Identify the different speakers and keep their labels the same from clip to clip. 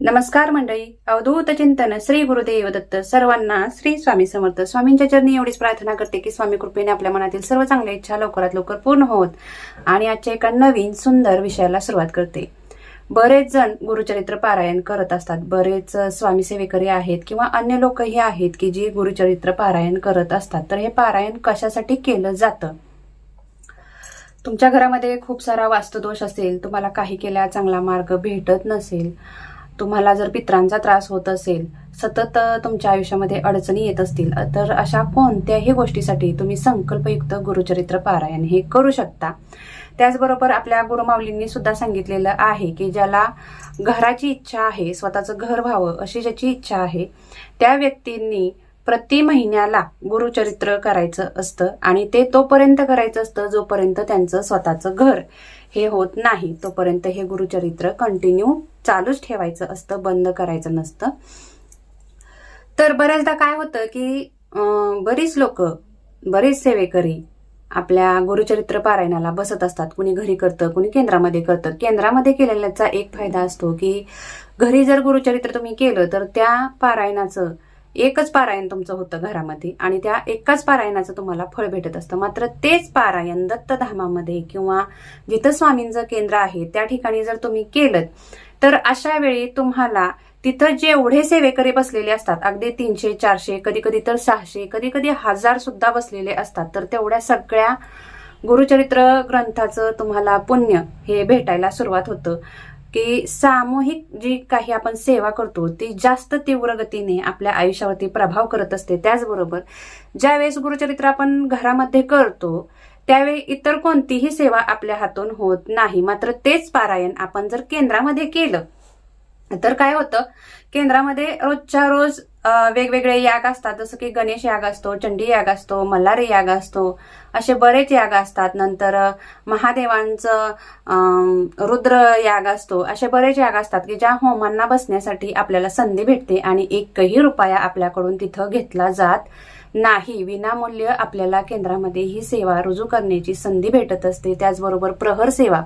Speaker 1: नमस्कार मंडळी. अवधूत चिंतन श्री गुरुदेव दत्त सर्वांना श्री स्वामी समर्थ. स्वामींच्या चरणी एवढीच प्रार्थना करते की स्वामी कृपेने आपल्या मनातील सर्व चांगल्या इच्छा लवकरात लवकर पूर्ण होत आणि आजच्या एका नवीन सुंदर विषयाला सुरुवात करते. बरेच जण गुरुचरित्र पारायण करत असतात. बरेच स्वामी सेवेकरी आहेत किंवा अन्य लोकही आहेत की जे गुरुचरित्र पारायण करत असतात. तर हे पारायण कशासाठी केलं जातं? तुमच्या घरामध्ये खूप सारा वास्तुदोष असेल तुम्हाला काही केल्या चांगला मार्ग भेटत नसेल तुम्हाला जर पित्रांचा त्रास होत असेल सतत तुमच्या आयुष्यामध्ये अडचणी येत असतील तर अशा कोणत्याही गोष्टीसाठी तुम्ही संकल्पयुक्त गुरुचरित्र पारायण हे करू शकता. त्याचबरोबर आपल्या गुरुमाऊलींनी सुद्धा सांगितलेलं आहे की ज्याला घराची इच्छा आहे स्वतःचं घर व्हावं अशी ज्याची इच्छा आहे त्या व्यक्तींनी प्रति महिन्याला गुरुचरित्र करायचं असतं आणि ते तोपर्यंत करायचं असतं जोपर्यंत त्यांचं स्वतःचं घर हे होत नाही. तोपर्यंत हे गुरुचरित्र कंटिन्यू चालूच ठेवायचं असतं बंद करायचं नसतं. तर बऱ्याचदा काय होतं की बरीच लोक बरेच सेवेकरी आपल्या गुरुचरित्र पारायणाला बसत असतात. कुणी घरी करतं कुणी केंद्रामध्ये करतं. केंद्रामध्ये केलेल्याचा एक फायदा असतो की घरी जर गुरुचरित्र तुम्ही केलं तर त्या पारायणाचं एकच पारायण तुमचं होतं घरामध्ये आणि त्या एकाच पारायणाचं तुम्हाला फळ भेटत असतं. मात्र तेच पारायण दत्तधामामध्ये किंवा जिथं स्वामींचं केंद्र आहे त्या ठिकाणी जर तुम्ही केलं तर अशा वेळी तुम्हाला तिथं जेवढे सेवेकरी बसलेले असतात अगदी तीनशे चारशे कधी कधी तर सहाशे कधी कधी हजार सुद्धा बसलेले असतात तर तेवढ्या सगळ्या गुरुचरित्र ग्रंथाचं तुम्हाला पुण्य हे भेटायला सुरुवात होतं. की सामूहिक जी काही आपण सेवा करतो ती जास्त तीव्र गतीने आपल्या आयुष्यावरती प्रभाव करत असते. त्याचबरोबर ज्यावेळेस गुरुचरित्र आपण घरामध्ये करतो त्यावेळी इतर कोणतीही सेवा आपल्या हातून होत नाही. मात्र तेच पारायण आपण जर केंद्रामध्ये केलं तर काय होतं? केंद्रामध्ये रोजच्या रोज वेगवेगळे याग असतात. जसं की गणेश याग असतो चंडी याग असतो मल्हारी याग असतो असे बरेच याग असतात. नंतर महादेवांचं रुद्र याग असतो. असे बरेच याग असतात की ज्या होमांना बसण्यासाठी आपल्याला संधी भेटते आणि एकही रुपया आपल्याकडून तिथं घेतला जात नाही. विनामूल्य आपल्याला केंद्रामध्ये ही सेवा रुजू करण्याची संधी भेटत असते. त्याचबरोबर प्रहर सेवा.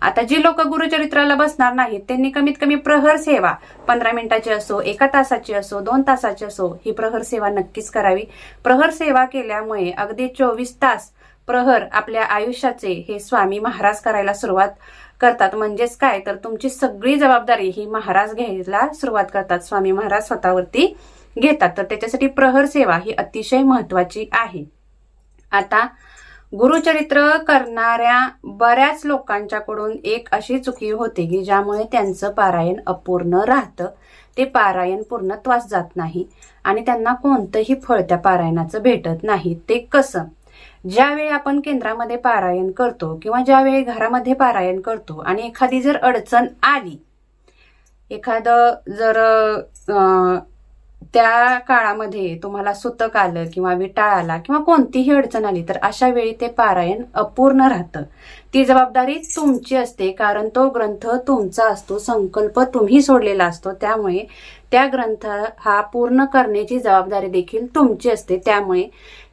Speaker 1: आता जी लोक गुरुचरित्राला बसणार नाहीत त्यांनी कमीत कमी प्रहर सेवा पंधरा मिनिटाची असो एका तासाची असो दोन तासाची असो ही प्रहर सेवा नक्कीच करावी. प्रहर सेवा केल्यामुळे अगदी चोवीस तास प्रहर आपल्या आयुष्याचे हे स्वामी महाराज करायला सुरुवात करतात. म्हणजेच काय? तर तुमची सगळी जबाबदारी ही महाराज घ्यायला सुरुवात करतात. स्वामी महाराज स्वतःवरती घेतात. तर त्याच्यासाठी प्रहर सेवा ही अतिशय महत्वाची आहे. आता गुरुचरित्र करणाऱ्या बऱ्याच लोकांच्याकडून एक अशी चुकी होते की ज्यामुळे त्यांचं पारायण अपूर्ण राहतं. ते पारायण पूर्णत्वास जात नाही आणि त्यांना कोणतंही फळ त्या पारायणाचं भेटत नाही. ते कसं? ज्यावेळी आपण केंद्रामध्ये पारायण करतो किंवा ज्यावेळी घरामध्ये पारायण करतो आणि एखादी जर अडचण आली एखादं जर त्या काळामध्ये तुम्हाला सुतक आलं किंवा विटाळ आला किंवा कोणतीही अडचण आली तर अशा वेळी ते पारायण अपूर्ण राहतं. ती जबाबदारी तुमची असते कारण तो ग्रंथ तुमचा असतो संकल्प तुम्ही सोडलेला असतो. त्यामुळे त्या ग्रंथ हा पूर्ण करण्याची जबाबदारी देखील तुमची असते. त्यामुळे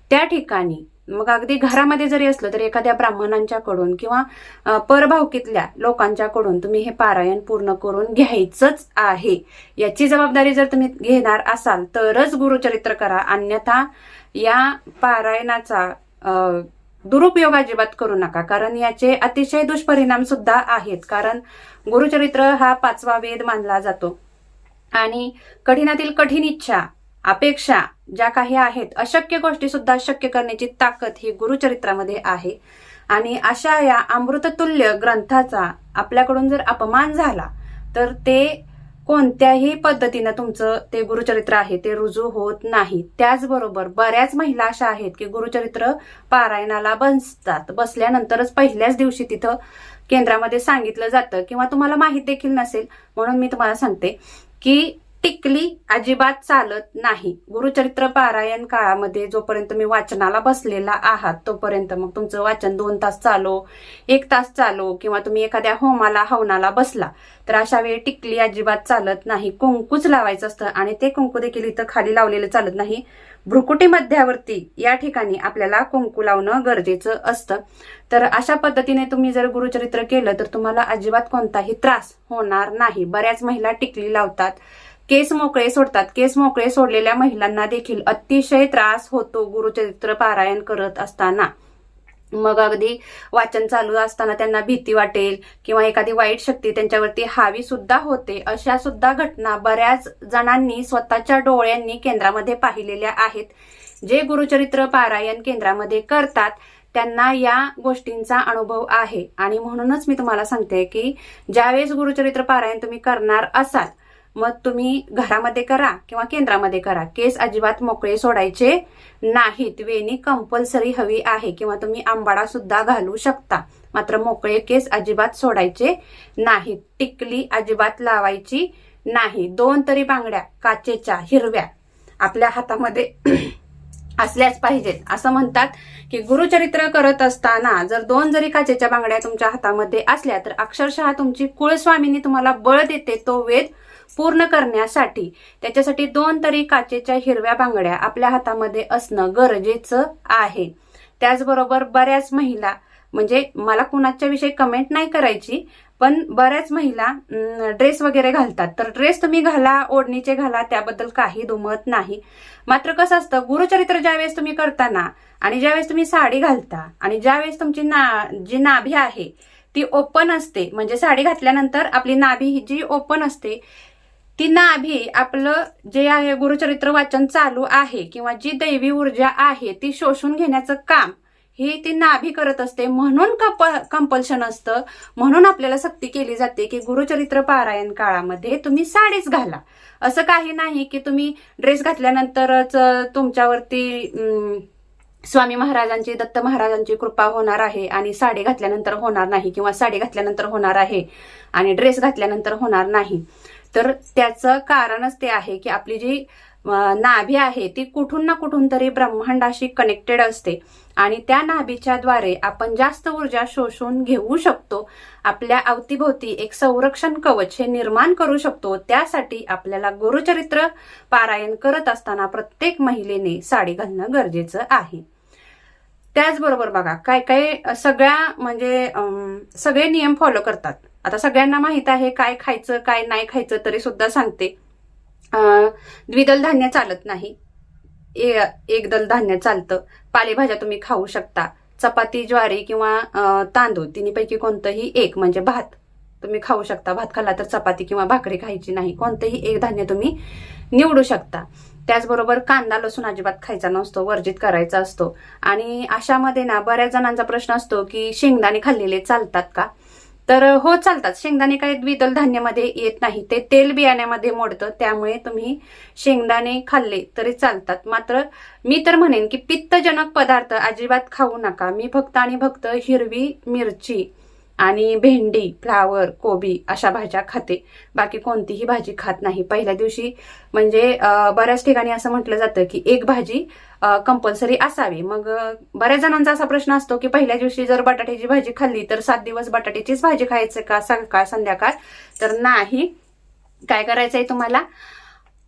Speaker 1: त्या ठिकाणी मग अगदी घरामध्ये जरी असलं तरी एखाद्या ब्राह्मणांच्याकडून किंवा परभावकीतल्या लोकांच्याकडून तुम्ही हे पारायण पूर्ण करून घ्यायचंच आहे. याची जबाबदारी जर तुम्ही घेणार असाल तरच गुरुचरित्र करा. अन्यथा या पारायणाचा दुरुपयोग अजिबात करू नका. कारण याचे अतिशय दुष्परिणाम सुद्धा आहेत. कारण गुरुचरित्र हा पाचवा वेद मानला जातो. आणि कठीणातील कठीण इच्छा अपेक्षा ज्या काही आहेत अशक्य गोष्टी सुद्धा शक्य करण्याची ताकद ही गुरुचरित्रामध्ये आहे. आणि अशा या अमृततुल्य ग्रंथाचा आपल्याकडून जर अपमान झाला तर ते कोणत्याही पद्धतीनं तुमचं ते गुरुचरित्र आहे ते रुजू होत नाही. त्याचबरोबर बऱ्याच महिला अशा आहेत की गुरुचरित्र पारायणाला बसतात. बसल्यानंतरच पहिल्याच दिवशी तिथं केंद्रामध्ये सांगितलं जातं. किंवा तुम्हाला माहीत देखील नसेल म्हणून मी तुम्हाला सांगते की टिकली अजिबात चालत नाही. गुरुचरित्र पारायण काळामध्ये जोपर्यंत तुम्ही वाचनाला बसलेला आहात तोपर्यंत मग तुमचं वाचन दोन तास चालो एक तास चालो किंवा तुम्ही एखाद्या होमाला हवनाला बसला तर अशा वेळी टिकली अजिबात चालत नाही. कुंकूच लावायचं असतं आणि ते कुंकू देखील इथं खाली लावलेलं चालत नाही. भ्रुकुटी मध्यावरती या ठिकाणी आपल्याला कुंकू लावणं गरजेचं असतं. तर अशा पद्धतीने तुम्ही जर गुरुचरित्र केलं तर तुम्हाला अजिबात कोणताही त्रास होणार नाही. बऱ्याच महिला टिकली लावतात. केस मोकळे सोडतात. केस मोकळे सोडलेल्या महिलांना देखील अतिशय त्रास होतो गुरुचरित्र पारायण करत असताना. मग अगदी वाचन चालू असताना त्यांना भीती वाटेल किंवा एखादी वाईट शक्ती त्यांच्यावरती हावी सुद्धा होते. अशा सुद्धा घटना बऱ्याच जणांनी स्वतःच्या डोळ्यांनी केंद्रामध्ये पाहिलेल्या आहेत. जे गुरुचरित्र पारायण केंद्रामध्ये करतात त्यांना या गोष्टींचा अनुभव आहे. आणि म्हणूनच मी तुम्हाला सांगते की ज्यावेळेस गुरुचरित्र पारायण तुम्ही करणार असाल मग तुम्ही घरामध्ये करा किंवा केंद्रामध्ये करा. केस अजिबात मोकळे सोडायचे नाहीत. वेणी कंपल्सरी हवी आहे किंवा तुम्ही आंबाडा सुद्धा घालू शकता. मात्र मोकळे केस अजिबात सोडायचे नाहीत. टिकली अजिबात लावायची नाही. दोन तरी बांगड्या काचेच्या हिरव्या आपल्या हातामध्ये असल्याच पाहिजेत. असं म्हणतात की गुरुचरित्र करत असताना जर दोन जरी काचेच्या बांगड्या तुमच्या हातामध्ये असल्या तर अक्षरशः तुमची कुळस्वामीनी तुम्हाला बळ देते. तो वेद पूर्ण करण्यासाठी त्याच्यासाठी दोन तरी काचेच्या हिरव्या बांगड्या आपल्या हातामध्ये असणं गरजेचं आहे. त्याचबरोबर बऱ्याच महिला म्हणजे मला कुणाच्या विषयी कमेंट नाही करायची पण बऱ्याच महिला ड्रेस वगैरे घालतात. तर ड्रेस तुम्ही घाला ओढणीचे घाला त्याबद्दल काही दुमत नाही. मात्र कसं असतं गुरुचरित्र ज्यावेळेस तुम्ही करताना आणि ज्यावेळेस तुम्ही साडी घालता आणि ज्यावेळेस तुमची ना जी नाभी आहे ती ओपन असते म्हणजे साडी घातल्यानंतर आपली नाभी ही जी ओपन असते ती नाभी आपलं जे आहे गुरुचरित्र वाचन चालू आहे किंवा जी दैवी ऊर्जा आहे ती शोषून घेण्याचं काम ही ती नाभी करत असते. म्हणून कंपल्शन असतं. म्हणून आपल्याला सक्ती केली जाते की गुरुचरित्र पारायण काळामध्ये तुम्ही साडीच घाला. असं काही नाही की तुम्ही ड्रेस घातल्यानंतरच तुमच्यावरती स्वामी महाराजांची दत्त महाराजांची कृपा होणार आहे आणि साडी घातल्यानंतर होणार नाही किंवा साडी घातल्यानंतर होणार आहे आणि ड्रेस घातल्यानंतर होणार नाही. तर त्याचं कारणच ते आहे की आपली जी नाभी आहे ती कुठून ना कुठून तरी ब्रह्मांडाशी कनेक्टेड असते. आणि त्या नाभीच्या द्वारे आपण जास्त ऊर्जा शोषून घेऊ शकतो. आपल्या अवतीभोवती एक संरक्षण कवच हे निर्माण करू शकतो. त्यासाठी आपल्याला गुरुचरित्र पारायण करत असताना प्रत्येक महिलेने साडी घालणं गरजेचं आहे. त्याचबरोबर बघा काय काय सगळ्या म्हणजे सगळे नियम फॉलो करतात. आता सगळ्यांना माहीत आहे काय खायचं काय नाही खायचं तरी सुद्धा सांगते. द्विदल धान्य चालत नाही. एक दल धान्य चालतं. पालेभाज्या तुम्ही खाऊ शकता. चपाती ज्वारी किंवा तांदूळ तिन्हीपैकी कोणतंही एक म्हणजे भात. तुम्ही खाऊ शकता. भात खाल्ला तर चपाती किंवा भाकरी खायची नाही. कोणतंही एक धान्य तुम्ही निवडू शकता. त्याचबरोबर कांदा लसूण अजिबात खायचा नसतो वर्जित करायचा असतो. आणि अशामध्ये ना बऱ्याच जणांचा प्रश्न असतो की शेंगदाणे खाल्लेले चालतात का? तर हो चालतात. शेंगदाणे काही द्विदल धान्यामध्ये येत नाही. ते तेल बियाण्यामध्ये मोडतं. त्यामुळे तुम्ही शेंगदाणे खाल्ले तरी चालतात. मात्र मी तर म्हणेन की पित्तजनक पदार्थ अजिबात खाऊ नका. मी फक्त आणि फक्त हिरवी मिरची आणि भेंडी फ्लावर कोबी अशा भाज्या खाते. बाकी कोणतीही भाजी खात नाही. पहिल्या दिवशी म्हणजे बऱ्याच ठिकाणी असं म्हटलं जातं की एक भाजी कंपल्सरी असावी. मग बऱ्याच जणांचा असा प्रश्न असतो की पहिल्या दिवशी जर बटाट्याची भाजी खाल्ली तर सात दिवस बटाट्याचीच भाजी खायचं का? सकाळ संध्याकाळ? तर नाही. काय करायचंय तुम्हाला?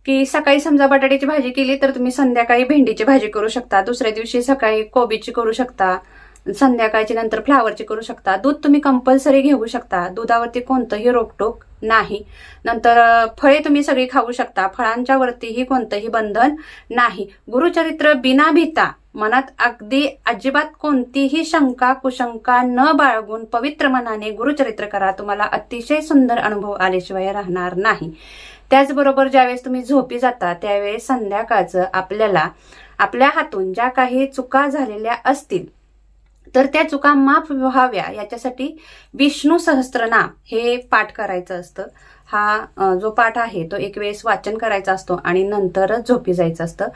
Speaker 1: की सकाळी समजा बटाट्याची भाजी केली तर तुम्ही संध्याकाळी भेंडीची भाजी करू शकता. दुसऱ्या दिवशी सकाळी कोबीची करू शकता. संध्याकाळची नंतर फ्लावरची करू शकता. दूध तुम्ही कंपल्सरी घेऊ शकता. दुधावरती कोणतंही रोकटोक नाही. नंतर फळे तुम्ही सगळी खाऊ शकता. फळांच्या वरतीही कोणतंही बंधन नाही. गुरुचरित्र बिना भीता. मनात अगदी अजिबात कोणतीही शंका कुशंका न बाळगून पवित्र मनाने गुरुचरित्र करा. तुम्हाला अतिशय सुंदर अनुभव आल्याशिवाय राहणार नाही. त्याचबरोबर ज्यावेळेस तुम्ही झोपी जाता त्यावेळेस संध्याकाळचं आपल्याला आपल्या हातून ज्या काही चुका झालेल्या असतील तर त्या चुका माफ व्हाव्या. याच्यासाठी विष्णू सहस्त्रनाम हे पाठ करायचं असतं. हा जो पाठ आहे तो एक वेळेस वाचन करायचा असतो आणि नंतरच झोपी जायचं असतं.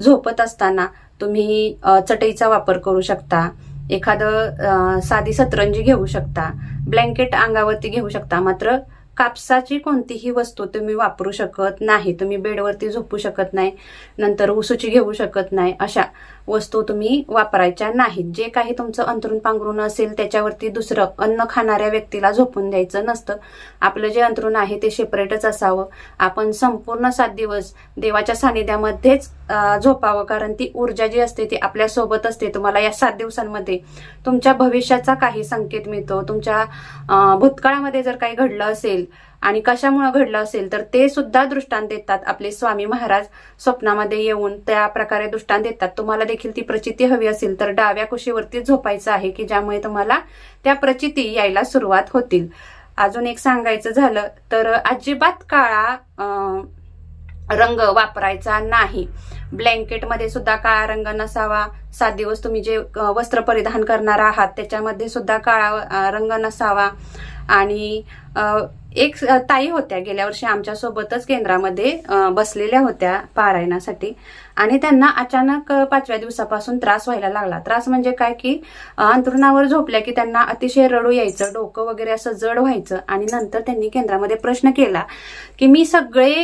Speaker 1: झोपत असताना तुम्ही चटईचा वापर करू शकता. एखादं साधी सतरंजी घेऊ शकता. ब्लँकेट अंगावरती घेऊ शकता. मात्र कापसाची कोणतीही वस्तू तुम्ही वापरू शकत नाही. तुम्ही बेडवरती झोपू शकत नाही. नंतर उसुची घेऊ शकत नाही. अशा वस्तू तुम्ही वापरायच्या नाहीत. जे काही तुमचं अंतरून पांघरून असेल त्याच्यावरती दुसरं अन्न खाणाऱ्या व्यक्तीला झोपून द्यायचं नसतं. आपलं जे अंतरून आहे ते सेपरेटच असावं. आपण संपूर्ण सात दिवस देवाच्या सानिध्यामध्येच झोपावं. कारण ती ऊर्जा जी असते ती आपल्यासोबत असते. तुम्हाला या सात दिवसांमध्ये तुमच्या भविष्याचा काही संकेत मिळतो. तुमच्या भूतकाळामध्ये जर काही घडलं असेल आणि कशामुळे घडलं असेल तर ते सुद्धा दृष्टांत देतात आपले स्वामी महाराज स्वप्नामध्ये येऊन त्या प्रकारे दृष्टांत देतात. तुम्हाला देखील ती प्रचिती हवी असेल तर डाव्या कुशीवरती झोपायचं आहे की ज्यामुळे तुम्हाला त्या प्रचिती यायला सुरुवात होतील. अजून एक सांगायचं झालं तर अजिबात काळा रंग वापरायचा नाही. ब्लँकेटमध्ये सुद्धा काळा रंग नसावा. सात दिवस तुम्ही जे वस्त्र परिधान करणार आहात त्याच्यामध्ये सुद्धा काळा रंग नसावा. आणि एक ताई होत्या गेल्या वर्षी आमच्यासोबतच केंद्रामध्ये बसलेल्या होत्या पारायणासाठी. आणि त्यांना अचानक पाचव्या दिवसापासून त्रास व्हायला लागला. त्रास म्हणजे काय की अंतरुणावर अंथरुणावर झोपल्या की त्यांना अतिशय रडू यायचं डोकं वगैरे असं जड व्हायचं. आणि नंतर त्यांनी केंद्रामध्ये प्रश्न केला की मी सगळे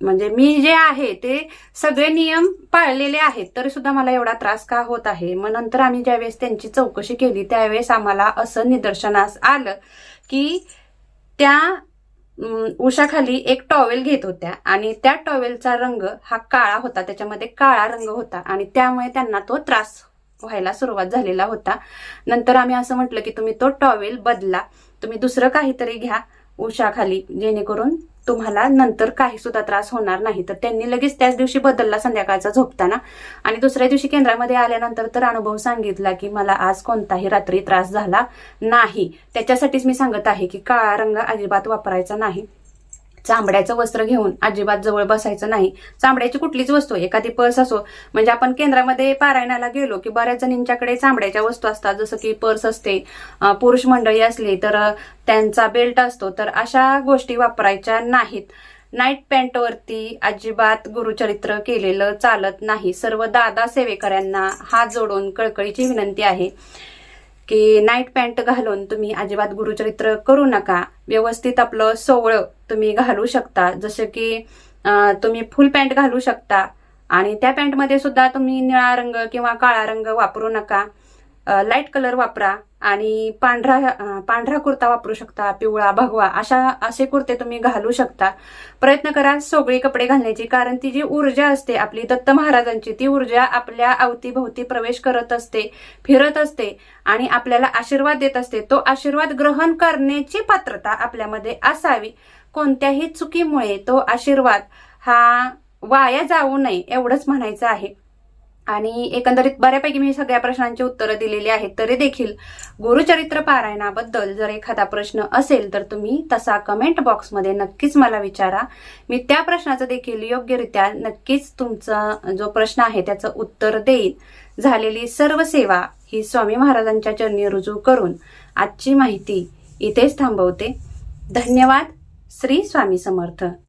Speaker 1: म्हणजे मी जे आहे ते सगळे नियम पाळलेले आहेत तरी सुद्धा मला एवढा त्रास का होत आहे? मग नंतर आम्ही ज्यावेळेस त्यांची चौकशी केली त्यावेळेस आम्हाला असं निदर्शनास आलं की त्या उषाखाली उशाखाली एक टॉवेल घेत होत्या आणि त्या टॉवेलचा रंग हा काळा होता. त्याच्यामध्ये काळा रंग होता आणि त्यामुळे त्यांना तो त्रास व्हायला सुरुवात झालेला होता. नंतर आम्ही असं म्हटलं की तुम्ही तो टॉवेल बदला. तुम्ही दुसरं काहीतरी घ्या. उशाखाली जेणेकरून तुम्हाला नंतर काही सुद्धा त्रास होणार नाही. तर त्यांनी लगेच त्याच दिवशी बदलला संध्याकाळचा झोपताना. आणि दुसऱ्या दिवशी केंद्रामध्ये आल्यानंतर तर अनुभव सांगितला की मला आज कोणताही रात्री त्रास झाला नाही. त्याच्यासाठीच मी सांगत आहे की काळा रंग अजिबात वापरायचा नाही. चांबड्याचं वस्त्र घेऊन अजिबात जवळ बसायचं नाही. चांबड्याची कुठलीच वस्तू एखादी पर्स असो. म्हणजे आपण केंद्रामध्ये पारायणाला गेलो की बऱ्याच जणींच्याकडे चांबड्याच्या वस्तू असतात. जसं की पर्स असते पुरुष मंडळी असली तर त्यांचा बेल्ट असतो. तर अशा गोष्टी वापरायच्या नाहीत. नाईट पॅन्टवरती अजिबात गुरुचरित्र केलेलं चालत नाही. सर्व दादा सेवेकऱ्यांना हात जोडून कळकळीची विनंती आहे की नाईट पॅन्ट घालून तुम्ही अजिबात गुरुचरित्र करू नका. व्यवस्थित आपलं सोवळं तुम्ही घालू शकता. जसं की तुम्ही फुल पॅन्ट घालू शकता. आणि त्या पॅन्टमध्ये सुद्धा तुम्ही निळा रंग किंवा काळा रंग वापरू नका. लाइट कलर वापरा आणि पांढरा पांढरा कुर्ता वापरू शकता पिवळा भगवा अशा असे कुर्ते तुम्ही घालू शकता. प्रयत्न करा सोगळी कपडे घालण्याची कारण ती जी ऊर्जा असते आपली दत्त महाराजांची ती ऊर्जा आपल्या अवतीभोवती प्रवेश करत असते फिरत असते आणि आपल्याला आशीर्वाद देत असते. तो आशीर्वाद ग्रहण करण्याची पात्रता आपल्यामध्ये असावी. कोणत्याही चुकीमुळे तो आशीर्वाद हा वाया जाऊ नये एवढंच म्हणायचं आहे. आणि एकंदरीत बऱ्यापैकी मी सगळ्या प्रश्नांची उत्तरं दिलेली आहेत तरी देखील गुरुचरित्र पारायणाबद्दल जर एखादा प्रश्न असेल तर तुम्ही तसा कमेंट बॉक्समध्ये नक्कीच मला विचारा. मी त्या प्रश्नाचं देखील योग्यरित्या नक्कीच तुमचा जो प्रश्न आहे त्याचं उत्तर देईन. झालेली सर्व सेवा ही स्वामी महाराजांच्या चरणी रुजू करून आजची माहिती इथेच थांबवते. धन्यवाद. श्री स्वामी समर्थ.